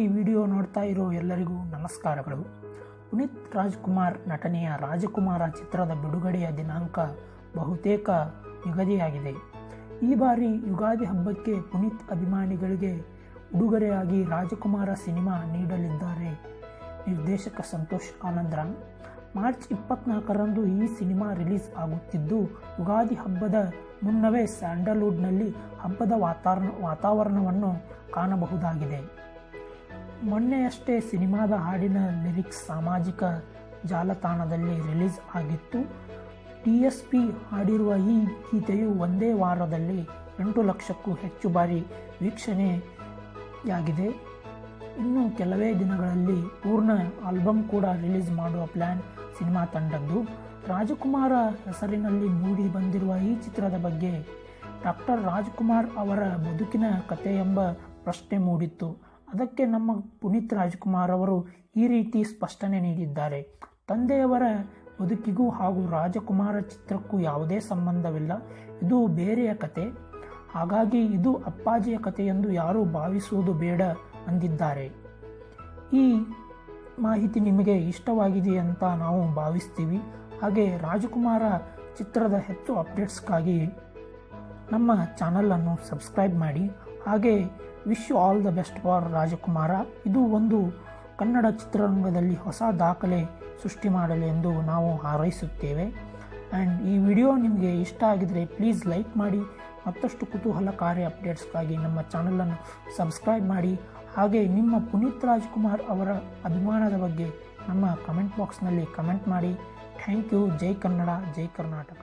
ಈ ವಿಡಿಯೋ ನೋಡ್ತಾ ಇರೋ ಎಲ್ಲರಿಗೂ ನಮಸ್ಕಾರಗಳು. ಪುನೀತ್ ರಾಜ್ಕುಮಾರ್ ನಟನೆಯ ರಾಜಕುಮಾರ ಚಿತ್ರದ ಬಿಡುಗಡೆಯ ದಿನಾಂಕ ಬಹುತೇಕ ಯುಗದಿಯಾಗಿದೆ ಈ ಬಾರಿ ಯುಗಾದಿ ಹಬ್ಬಕ್ಕೆ ಪುನೀತ್ ಅಭಿಮಾನಿಗಳಿಗೆ ಉಡುಗೊರೆಯಾಗಿ ರಾಜಕುಮಾರ ಸಿನಿಮಾ ನೀಡಲಿದ್ದಾರೆ. ನಿರ್ದೇಶಕ ಸಂತೋಷ್ ಆನಂದರಾಮ್ ಮಾರ್ಚ್ ಇಪ್ಪತ್ನಾಲ್ಕರಂದು ಈ ಸಿನಿಮಾ ರಿಲೀಸ್ ಆಗುತ್ತಿದ್ದು, ಯುಗಾದಿ ಹಬ್ಬದ ಮುನ್ನವೇ ಸ್ಯಾಂಡಲ್ವುಡ್ನಲ್ಲಿ ಹಬ್ಬದ ವಾತಾವರಣ ವಾತಾವರಣವನ್ನು ಕಾಣಬಹುದಾಗಿದೆ. ಮೊನ್ನೆಯಷ್ಟೇ ಸಿನಿಮಾದ ಹಾಡಿನ ಲಿರಿಕ್ಸ್ ಸಾಮಾಜಿಕ ಜಾಲತಾಣದಲ್ಲಿ ರಿಲೀಸ್ ಆಗಿತ್ತು. ಟಿ ಎಸ್ ಪಿ ಹಾಡಿರುವ ಈ ಗೀತೆಯು ಒಂದೇ ವಾರದಲ್ಲಿ ಎಂಟು ಲಕ್ಷಕ್ಕೂ ಹೆಚ್ಚು ಬಾರಿ ವೀಕ್ಷಣೆಯಾಗಿದೆ. ಇನ್ನು ಕೆಲವೇ ದಿನಗಳಲ್ಲಿ ಪೂರ್ಣ ಆಲ್ಬಮ್ ಕೂಡ ರಿಲೀಸ್ ಮಾಡುವ ಪ್ಲ್ಯಾನ್ ಸಿನಿಮಾ ತಂಡದ್ದು. ರಾಜಕುಮಾರ ಹೆಸರಿನಲ್ಲಿ ಮೂಡಿ ಬಂದಿರುವ ಈ ಚಿತ್ರದ ಬಗ್ಗೆ ಡಾಕ್ಟರ್ ರಾಜ್ಕುಮಾರ್ ಅವರ ಬದುಕಿನ ಕಥೆ ಎಂಬ ಪ್ರಶ್ನೆ ಮೂಡಿತ್ತು. ಅದಕ್ಕೆ ನಮ್ಮ ಪುನೀತ್ ರಾಜ್ಕುಮಾರ್ ಅವರು ಈ ರೀತಿ ಸ್ಪಷ್ಟನೆ ನೀಡಿದ್ದಾರೆ. ತಂದೆಯವರ ಬದುಕಿಗೂ ಹಾಗೂ ರಾಜಕುಮಾರ ಚಿತ್ರಕ್ಕೂ ಯಾವುದೇ ಸಂಬಂಧವಿಲ್ಲ. ಇದು ಬೇರೆಯ ಕತೆ. ಹಾಗಾಗಿ ಇದು ಅಪ್ಪಾಜಿಯ ಕತೆ ಎಂದು ಯಾರೂ ಭಾವಿಸುವುದು ಬೇಡ ಅಂದಿದ್ದಾರೆ. ಈ ಮಾಹಿತಿ ನಿಮಗೆ ಇಷ್ಟವಾಗಿದೆ ಅಂತ ನಾವು ಭಾವಿಸ್ತೀವಿ. ಹಾಗೆ ರಾಜಕುಮಾರ ಚಿತ್ರದ ಹೆಚ್ಚು ಅಪ್ಡೇಟ್ಸ್ಗಾಗಿ ನಮ್ಮ ಚಾನಲನ್ನು ಸಬ್ಸ್ಕ್ರೈಬ್ ಮಾಡಿ. ಹಾಗೆ wish all the best for Rajakumara. ಇದು ಒಂದು ಕನ್ನಡ ಚಿತ್ರರಂಗದಲ್ಲಿ ಹೊಸ ದಾಖಲೆ ಸೃಷ್ಟಿ ಮಾಡಲಿ ಎಂದು ನಾವು ಹಾರೈಸುತ್ತೇವೆ. ಆ್ಯಂಡ್ ಈ ವಿಡಿಯೋ ನಿಮಗೆ ಇಷ್ಟ ಆಗಿದರೆ ಪ್ಲೀಸ್ ಲೈಕ್ ಮಾಡಿ. ಮತ್ತಷ್ಟು ಕುತೂಹಲಕಾರಿ ಅಪ್ಡೇಟ್ಸ್ಗಾಗಿ ನಮ್ಮ ಚಾನಲನ್ನು ಸಬ್ಸ್ಕ್ರೈಬ್ ಮಾಡಿ. ಹಾಗೆ ನಿಮ್ಮ ಪುನೀತ್ ರಾಜ್ಕುಮಾರ್ ಅವರ ಅಭಿಮಾನದ ಬಗ್ಗೆ ನಮ್ಮ ಕಮೆಂಟ್ ಬಾಕ್ಸ್ನಲ್ಲಿ ಕಮೆಂಟ್ ಮಾಡಿ. ಥ್ಯಾಂಕ್ ಯು ಜೈ ಕನ್ನಡ, ಜೈ ಕರ್ನಾಟಕ.